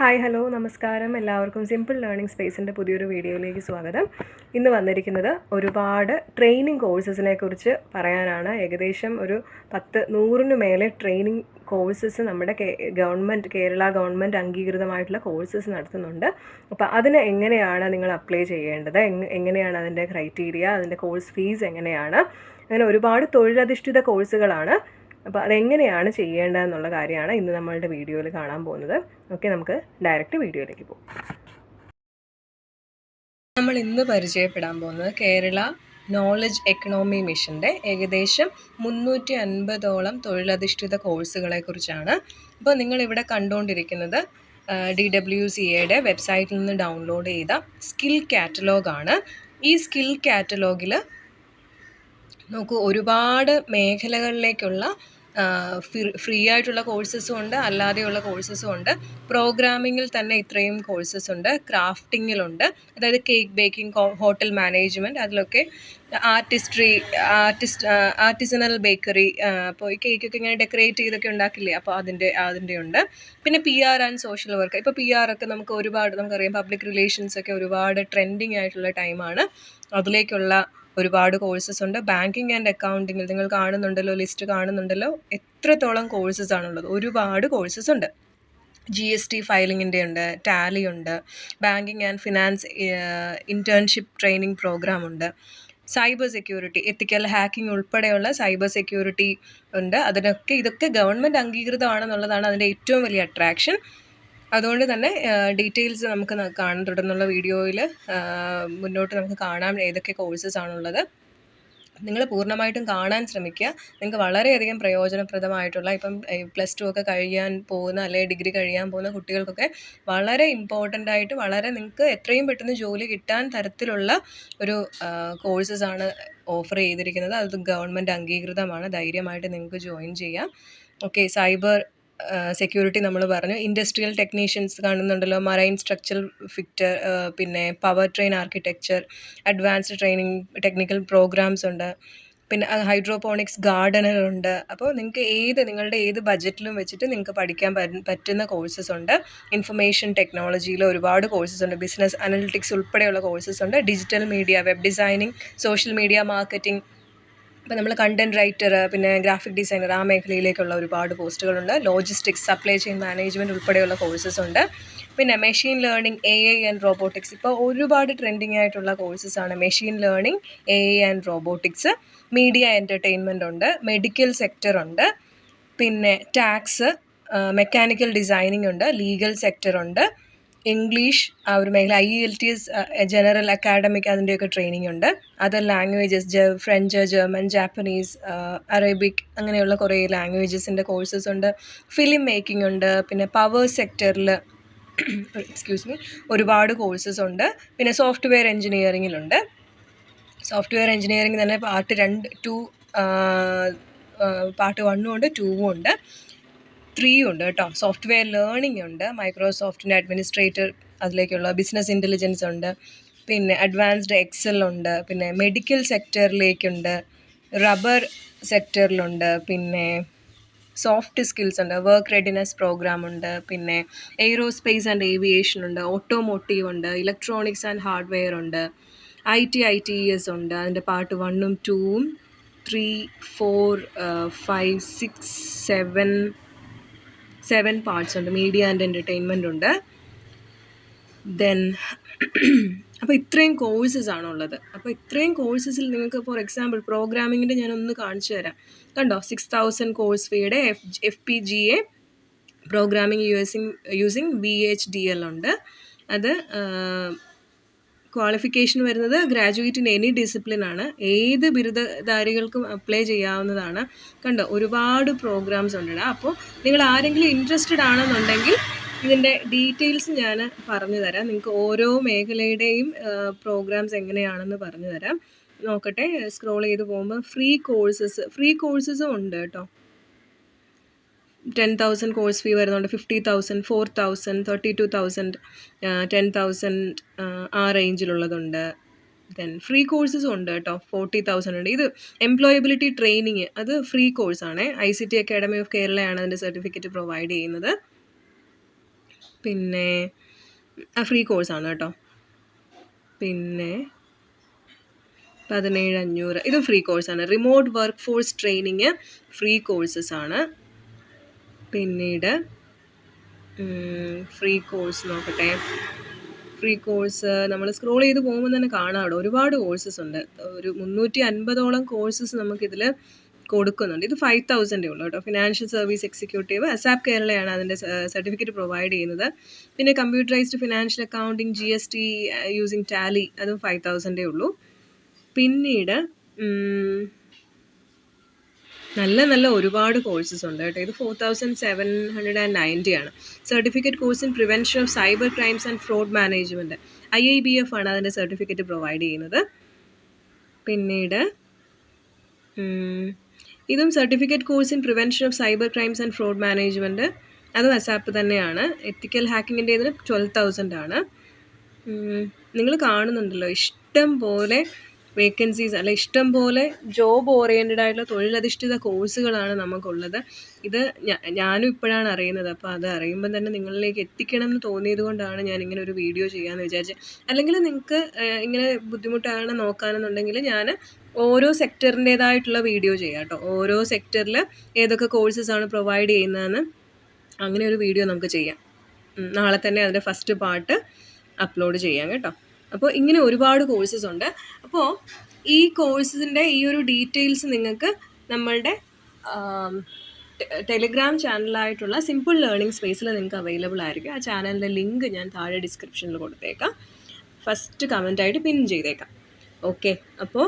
Hi hello നമസ്കാരം. എല്ലാവർക്കും simple learning സ്പേസിന്റെ പുതിയൊരു വീഡിയോയിലേക്ക് സ്വാഗതം. ഇന്ന് വന്നിരിക്കുന്നത് ഒരുപാട് ട്രെയിനിങ് കോഴ്സസിനെ കുറിച്ച് പറയാനാണ്. ഏകദേശം ഒരു പത്ത് നൂറിന് മേലെ ട്രെയിനിങ് കോഴ്സസ് നമ്മുടെ ഗവൺമെന്റ് കേരള ഗവൺമെന്റ് അംഗീകൃതമായിട്ടുള്ള കോഴ്സസ് നടത്തുന്നുണ്ട്. അപ്പോൾ അതിന് എങ്ങനെയാണ് നിങ്ങൾ അപ്ലൈ ചെയ്യേണ്ടത്? എങ്ങനെയാണ് അതിന്റെ ക്രൈറ്റീരിയ അതിന്റെ കോഴ്സ് ഫീസ് എങ്ങനെയാണ്? അങ്ങനെ ഒരുപാട് തൊഴിലധിഷ്ഠിത കോഴ്സുകളാണ് അപ്പോൾ അതെങ്ങനെയാണ് ചെയ്യേണ്ടതെന്നുള്ള കാര്യമാണ് ഇന്ന് നമ്മളുടെ വീഡിയോയിൽ കാണാൻ പോകുന്നത്. ഓക്കെ നമുക്ക് ഡയറക്റ്റ് വീഡിയോയിലേക്ക് പോകും. നമ്മൾ ഇന്ന് പരിചയപ്പെടാൻ പോകുന്നത് കേരള നോളജ് എക്കണോമി മിഷന്റെ ഏകദേശം മുന്നൂറ്റി അൻപതോളം തൊഴിലധിഷ്ഠിത കോഴ്സുകളെ കുറിച്ചാണ് അപ്പോൾ നിങ്ങൾ ഇവിടെ കണ്ടുകൊണ്ടിരിക്കുന്നത് ഡി ഡബ്ല്യു സി എയുടെ വെബ്സൈറ്റിൽ നിന്ന് ഡൗൺലോഡ് ചെയ്ത സ്കിൽ കാറ്റലോഗാണ് ഈ സ്കിൽ കാറ്റലോഗിൽ നോക്കൂ ഒരുപാട് മേഖലകളിലേക്കുള്ള ഫ്രീ ആയിട്ടുള്ള കോഴ്സസും ഉണ്ട് അല്ലാതെയുള്ള കോഴ്സസും ഉണ്ട്. പ്രോഗ്രാമിങ്ങിൽ തന്നെ ഇത്രയും കോഴ്സസ് ഉണ്ട് ക്രാഫ്റ്റിങ്ങിലുണ്ട് അതായത് കേക്ക് ബേക്കിംഗ് ഹോട്ടൽ മാനേജ്മെന്റ് അതിലൊക്കെ ആർട്ടിസ്ട്രി ആർട്ടിസ്റ്റ് ആർട്ടിസണൽ ബേക്കറി അപ്പോൾ ഈ കേക്കൊക്കെ ഇങ്ങനെ ഡെക്കറേറ്റ് ചെയ്തൊക്കെ ഉണ്ടാക്കില്ലേ? അപ്പോൾ അതിന്റെ അതിന്റെ ഉണ്ട്. പിന്നെ P R and social work ഇപ്പോൾ പി ആർ ഒക്കെ നമുക്ക് ഒരുപാട് നമുക്കറിയാം പബ്ലിക് റിലേഷൻസ് ഒക്കെ ഒരുപാട് ട്രെൻഡിങ് ആയിട്ടുള്ള ടൈമാണ് അതിലേക്കുള്ള ഒരുപാട് കോഴ്സസ് ഉണ്ട്. ബാങ്കിങ് ആൻഡ് അക്കൗണ്ടിങ്ങിൽ നിങ്ങൾ കാണുന്നുണ്ടല്ലോ ലിസ്റ്റ് കാണുന്നുണ്ടല്ലോ എത്രത്തോളം കോഴ്സസ് ആണുള്ളത്. ഒരുപാട് കോഴ്സസ് ഉണ്ട്. ജി എസ് ടി ഫയലിങ്ങിന്റെ ഉണ്ട് ടാലി ഉണ്ട് banking and finance internship training program ഉണ്ട്. സൈബർ സെക്യൂരിറ്റി എത്തിക്കൽ ഹാക്കിംഗ് ഉൾപ്പെടെയുള്ള സൈബർ സെക്യൂരിറ്റി ഉണ്ട്. അതിനൊക്കെ ഇതൊക്കെ ഗവൺമെന്റ് അംഗീകൃതമാണെന്നുള്ളതാണ് അതിന്റെ ഏറ്റവും വലിയ അട്രാക്ഷൻ അതുകൊണ്ട് തന്നെ ഡീറ്റെയിൽസ് നമുക്ക് കാണാൻ തുടർന്നുള്ള വീഡിയോയിൽ മുന്നോട്ട് നമുക്ക് കാണാം ഏതൊക്കെ കോഴ്സസ് ആണുള്ളത്. നിങ്ങൾ പൂർണമായിട്ടും കാണാൻ ശ്രമിക്കുക. നിങ്ങൾക്ക് വളരെയധികം പ്രയോജനപ്രദമായിട്ടുള്ള ഇപ്പം പ്ലസ് ടു ഒക്കെ കഴിയാൻ പോകുന്ന അല്ലെങ്കിൽ ഡിഗ്രി കഴിയാൻ പോകുന്ന കുട്ടികൾക്കൊക്കെ വളരെ ഇമ്പോർട്ടന്റ് ആയിട്ട് വളരെ നിങ്ങൾക്ക് എത്രയും പെട്ടെന്ന് ജോലി കിട്ടാൻ തരത്തിലുള്ള ഒരു കോഴ്സസ് ആണ് ഓഫർ ചെയ്തിരിക്കുന്നത്. അത് ഗവൺമെന്റ് അംഗീകൃതമാണ്. ധൈര്യമായിട്ട് നിങ്ങൾക്ക് ജോയിൻ ചെയ്യാം. ഓക്കെ സൈബർ സെക്യൂരിറ്റി നമ്മൾ പറഞ്ഞു. ഇൻഡസ്ട്രിയൽ ടെക്നീഷ്യൻസ് കാണുന്നുണ്ടല്ലോ. മറൈൻ സ്ട്രക്ചറൽ ഫിക്റ്റർ പിന്നെ power train architecture advanced training technical programs ഉണ്ട്. പിന്നെ ഹൈഡ്രോപോണിക്സ് ഗാർഡനർ ഉണ്ട്. അപ്പോൾ നിങ്ങൾക്ക് ഏത് നിങ്ങളുടെ ഏത് ബജറ്റിലും വെച്ചിട്ട് നിങ്ങൾക്ക് പഠിക്കാൻ പറ്റുന്ന- കോഴ്സസ് ഉണ്ട്. ഇൻഫർമേഷൻ ടെക്നോളജിയിൽ ഒരുപാട് കോഴ്സസ് ഉണ്ട്. ബിസിനസ് അനലിറ്റിക്സ് ഉൾപ്പെടെയുള്ള കോഴ്സസ് ഉണ്ട്. Digital media web designing social media marketing ഇപ്പോൾ നമ്മൾ കണ്ടന്റ് റൈറ്റർ പിന്നെ ഗ്രാഫിക് ഡിസൈനർ ആ മേഖലയിലേക്കുള്ള ഒരുപാട് പോസ്റ്റുകളുണ്ട്. ലോജിസ്റ്റിക്സ് സപ്ലൈ ചെയിൻ മാനേജ്മെന്റ് ഉൾപ്പെടെയുള്ള കോഴ്സസ് ഉണ്ട്. പിന്നെ machine learning A I and robotics ഇപ്പോൾ ഒരുപാട് ട്രെൻഡിങ് ആയിട്ടുള്ള കോഴ്സസ് ആണ്. Machine learning A I and robotics media entertainment ഉണ്ട് മെഡിക്കൽ സെക്ടർ ഉണ്ട് പിന്നെ ടാക്സ് മെക്കാനിക്കൽ ഡിസൈനിങ് ഉണ്ട് ലീഗൽ സെക്ടർ ഉണ്ട്. ഇംഗ്ലീഷ് ആ ഒരു മേഖല I L T S general academic അതിന്റെയൊക്കെ ട്രെയിനിങ് ഉണ്ട് other languages French German Japanese Arabic അങ്ങനെയുള്ള കുറേ ലാംഗ്വേജസിന്റെ കോഴ്സസ് ഉണ്ട്. ഫിലിം മേക്കിംഗ് ഉണ്ട്. പിന്നെ പവർ സെക്ടറിൽ എക്സ്ക്യൂസ് മീ ഒരുപാട് കോഴ്സസ് ഉണ്ട്. പിന്നെ സോഫ്റ്റ്വെയർ എഞ്ചിനീയറിങ്ങിലുണ്ട് സോഫ്റ്റ്വെയർ എഞ്ചിനീയറിംഗ് തന്നെ പാർട്ട് രണ്ട് ടു പാർട്ട് വണ്ണും ഉണ്ട് ടൂവും ഉണ്ട്. ത്രീയും ഉണ്ട് കേട്ടോ. സോഫ്റ്റ്വെയർ ലേണിംഗ് ഉണ്ട് മൈക്രോസോഫ്റ്റിന്റെ അഡ്മിനിസ്ട്രേറ്റർ അതിലേക്കുള്ള ബിസിനസ് ഇന്റലിജൻസ് ഉണ്ട് പിന്നെ അഡ്വാൻസ്ഡ് എക്സൽ ഉണ്ട് പിന്നെ മെഡിക്കൽ സെക്ടറിലേക്കുണ്ട് റബ്ബർ സെക്ടറിലുണ്ട് പിന്നെ സോഫ്റ്റ് സ്കിൽസ് ഉണ്ട് വർക്ക് റെഡിനെസ് പ്രോഗ്രാം ഉണ്ട് പിന്നെ എയ്റോസ്പേസ് ആൻഡ് ഏവിയേഷൻ ഉണ്ട് ഓട്ടോമോട്ടീവ് ഉണ്ട് ഇലക്ട്രോണിക്സ് ആൻഡ് ഹാർഡ്വെയർ ഉണ്ട് I T I T S ഉണ്ട് അതിന്റെ പാർട്ട് വണ്ണും ടൂവും three four five six seven seven parts ഉണ്ട്. മീഡിയ ആൻഡ് എന്റർടൈൻമെന്റ് ഉണ്ട്. ദെൻ അപ്പോൾ ഇത്രയും കോഴ്സസ് ആണുള്ളത്. അപ്പോൾ ഇത്രയും കോഴ്സസിൽ നിങ്ങൾക്ക് ഫോർ എക്സാമ്പിൾ പ്രോഗ്രാമിങ്ങിന്റെ ഞാനൊന്ന് കാണിച്ചു തരാം. കണ്ടോ? Six thousand course ഫീയുടെ F F P G A programming using using B H D L ഉണ്ട്. അത് ക്വാളിഫിക്കേഷൻ വരുന്നത് ഗ്രാജുവേറ്റ് ഇൻ എനി ഡിസിപ്ലിൻ ആണ്. ഏത് ബിരുദധാരികൾക്കും അപ്ലൈ ചെയ്യാവുന്നതാണ്. കണ്ടോ ഒരുപാട് പ്രോഗ്രാംസ് ഉണ്ട് അപ്പോൾ നിങ്ങൾ ആരെങ്കിലും ഇൻട്രസ്റ്റഡ് ആണെന്നുണ്ടെങ്കിൽ ഇതിന്റെ ഡീറ്റെയിൽസ് ഞാൻ പറഞ്ഞു തരാം. നിങ്ങൾക്ക് ഓരോ മേഖലയുടെയും പ്രോഗ്രാംസ് എങ്ങനെയാണെന്ന് പറഞ്ഞു തരാം. നോക്കട്ടെ സ്ക്രോൾ ചെയ്ത് പോകുമ്പോൾ ഫ്രീ കോഴ്സസ് ഫ്രീ കോഴ്സസും ഉണ്ട് കേട്ടോ. ടെൻ തൗസൻഡ് കോഴ്സ് ഫീ വരുന്നുണ്ട്. Fifty thousand four thousand thirty two thousand ten thousand ആ റേഞ്ചിലുള്ളതുണ്ട് ദെൻ ഫ്രീ കോഴ്സസും ഉണ്ട് കേട്ടോ ഫോർട്ടി തൗസൻഡ് ഉണ്ട്. ഇത് എംപ്ലോയബിലിറ്റി ട്രെയിനിങ് അത് ഫ്രീ കോഴ്സാണ് I C T academy of കേരളയാണ് അതിന്റെ സർട്ടിഫിക്കറ്റ് പ്രൊവൈഡ് ചെയ്യുന്നത്. പിന്നെ ആ ഫ്രീ കോഴ്സാണ് കേട്ടോ പിന്നെ പതിനേഴ് അഞ്ഞൂറ് ഇതും ഫ്രീ കോഴ്സാണ് remote work force training free courses ആണ്. പിന്നീട് ഫ്രീ കോഴ്സ് നോക്കട്ടെ. ഫ്രീ കോഴ്സ് നമ്മൾ സ്ക്രോൾ ചെയ്ത് പോകുമ്പോൾ തന്നെ കാണാം അവിടെ ഒരുപാട് കോഴ്സസ് ഉണ്ട്. ഒരു മുന്നൂറ്റി അൻപതോളം കോഴ്സസ് നമുക്കിതിൽ കൊടുക്കുന്നുണ്ട്. ഇത് ഫൈവ് തൗസൻഡേ ഉള്ളൂ കേട്ടോ. ഫിനാൻഷ്യൽ സർവീസ് എക്സിക്യൂട്ടീവ് അസാപ് കേരളയാണ് അതിന്റെ സർട്ടിഫിക്കറ്റ് പ്രൊവൈഡ് ചെയ്യുന്നത്. പിന്നെ computerised financial accounting G S T using Tally അതും ഫൈവ് തൗസൻഡേ ഉള്ളൂ. പിന്നീട് നല്ല നല്ല ഒരുപാട് കോഴ്സസ് ഉണ്ട് കേട്ടോ. ഇത് four thousand seven hundred and ninety ആണ്. Certificate course in prevention of cyber crimes and fraud management I I B F ആണ് അതിന്റെ സർട്ടിഫിക്കറ്റ് പ്രൊവൈഡ് ചെയ്യുന്നത്. പിന്നീട് ഇതും certificate course in prevention of cyber crimes and fraud management അതും ASAP തന്നെയാണ്. Ethical ഹാക്കിങ്ങിന്റെ ഇതിന് twelve thousand ആണ്. നിങ്ങൾ കാണുന്നുണ്ടല്ലോ ഇഷ്ടം പോലെ വേക്കൻസീസ് അല്ല ഇഷ്ടം പോലെ ജോബ് ഓറിയന്റഡ് ആയിട്ടുള്ള തൊഴിലധിഷ്ഠിത കോഴ്സുകളാണ് നമുക്കുള്ളത്. ഇത് ഞാനും ഇപ്പോഴാണ് അറിയുന്നത്. അപ്പോൾ അത് അറിയുമ്പം തന്നെ നിങ്ങളിലേക്ക് എത്തിക്കണം എന്ന് തോന്നിയത് കൊണ്ടാണ് ഞാൻ ഇങ്ങനെ ഒരു വീഡിയോ ചെയ്യാമെന്ന് വിചാരിച്ചത്. അല്ലെങ്കിൽ നിങ്ങൾക്ക് ഇങ്ങനെ ബുദ്ധിമുട്ടാണ് നോക്കാനെന്നുണ്ടെങ്കിൽ ഞാൻ ഓരോ സെക്ടറിന്റേതായിട്ടുള്ള വീഡിയോ ചെയ്യാം കേട്ടോ. ഓരോ സെക്ടറിൽ ഏതൊക്കെ കോഴ്സസാണ് പ്രൊവൈഡ് ചെയ്യുന്നതെന്ന് അങ്ങനെ ഒരു വീഡിയോ നമുക്ക് ചെയ്യാം. നാളെ തന്നെ അതിന്റെ ഫസ്റ്റ് പാർട്ട് അപ്ലോഡ് ചെയ്യാം കേട്ടോ. അപ്പോൾ ഇങ്ങനെ ഒരുപാട് കോഴ്സസ് ഉണ്ട്. അപ്പോൾ ഈ കോഴ്സസിന്റെ ഈ ഒരു ഡീറ്റെയിൽസ് നിങ്ങൾക്ക് നമ്മളുടെ ടെലിഗ്രാം ചാനലായിട്ടുള്ള സിമ്പിൾ ലേണിംഗ് സ്പേസിൽ നിങ്ങൾക്ക് അവൈലബിൾ ആയിരിക്കും. ആ ചാനലിന്റെ ലിങ്ക് ഞാൻ താഴെ ഡിസ്ക്രിപ്ഷനിൽ കൊടുത്തേക്കാം. ഫസ്റ്റ് കമന്റായിട്ട് പിൻ ചെയ്തേക്കാം. ഓക്കെ അപ്പോൾ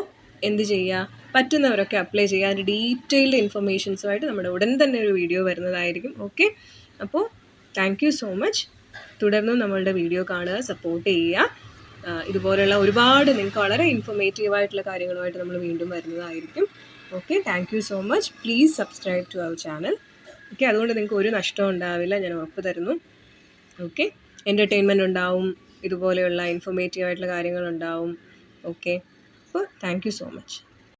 എന്ത് ചെയ്യുക പറ്റുന്നവരൊക്കെ അപ്ലൈ ചെയ്യുക അതിന്റെ ഡീറ്റെയിൽഡ് ഇൻഫർമേഷൻസുമായിട്ട് നമ്മുടെ ഉടൻ തന്നെ ഒരു വീഡിയോ വരുന്നതായിരിക്കും. ഓക്കെ അപ്പോൾ താങ്ക് സോ മച്ച് തുടർന്നും നമ്മളുടെ വീഡിയോ കാണുക സപ്പോർട്ട് ചെയ്യുക. ഇതുപോലെയുള്ള ഒരുപാട് നിങ്ങൾക്ക് വളരെ ഇൻഫോർമേറ്റീവ് ആയിട്ടുള്ള കാര്യങ്ങളുമായിട്ട് നമ്മൾ വീണ്ടും വരുന്നതായിരിക്കും. Okay thank you so much please subscribe to our channel okay അതുകൊണ്ട് നിങ്ങൾക്ക് ഒരു നഷ്ടവും ഉണ്ടാവില്ല ഞാൻ ഉറപ്പ് തരുന്നു. ഓക്കെ എന്റർടൈൻമെന്റ് ഉണ്ടാവും ഇതുപോലെയുള്ള ഇൻഫോർമേറ്റീവ് ആയിട്ടുള്ള കാര്യങ്ങളുണ്ടാവും ഓക്കെ അപ്പോൾ താങ്ക് യു സോ മച്ച്